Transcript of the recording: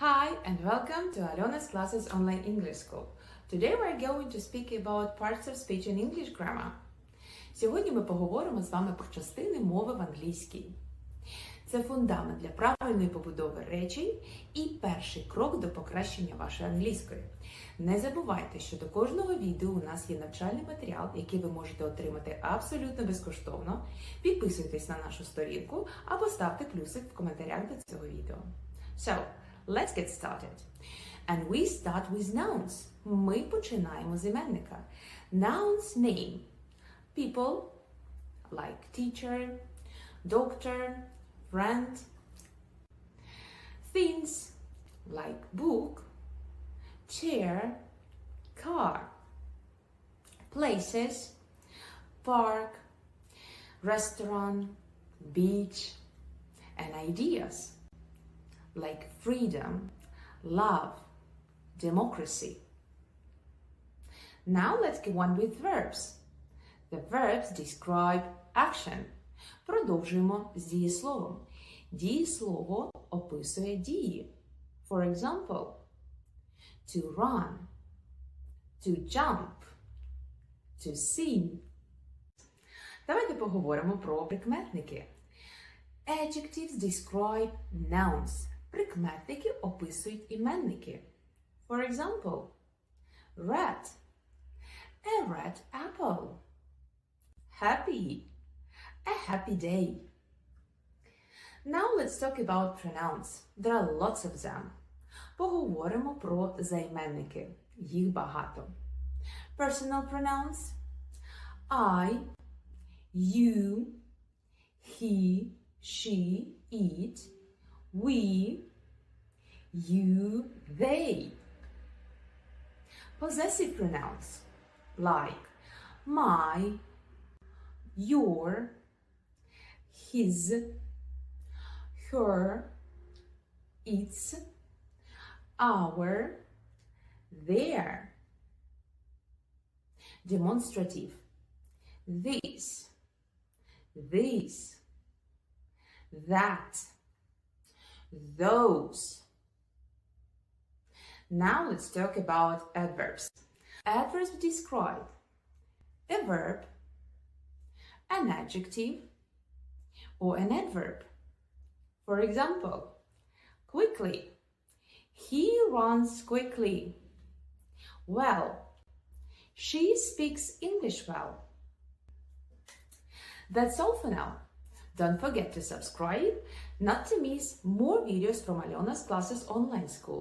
Hi and welcome to Alyona's Classes Online English School. Today we're going to speak about parts of speech and English grammar. Сьогодні ми поговоримо з вами про частини мови в англійській. Це фундамент для правильної побудови речень і перший крок до покращення вашої англійської. Не забувайте, що до кожного відео у нас є навчальний матеріал, який ви можете отримати абсолютно безкоштовно. Підписуйтесь на нашу сторінку або ставте плюсик в коментарях до цього відео. So, let's get started. And we start with nouns. Ми починаємо з іменника. Nouns name. People like teacher, doctor, friend. Things like book, chair, car. Places, park, restaurant, beach, and ideas Like freedom, love, democracy. Now let's go on with verbs. The verbs describe action. Продовжуємо з дієсловом. Дієслово описує дії. For example, to run, to jump, to sing. Давайте поговоримо про прикметники. Adjectives describe nouns. Прикметники описують іменники. For example, red. A red apple. Happy. A happy day. Now let's talk about pronouns. There are lots of them. Поговоримо про займенники. Їх багато. Personal pronouns. I, you, he, she, it, we, you, they. Possessive pronouns like my, your, his, her, its, our, their. Demonstrative. This, this, that, those. Now let's talk about adverbs. Adverbs describe a verb, an adjective, or an adverb. For example, quickly. He runs quickly. Well. She speaks English well. That's all for now. Don't forget to subscribe not to miss more videos from Alyona's Classes Online School.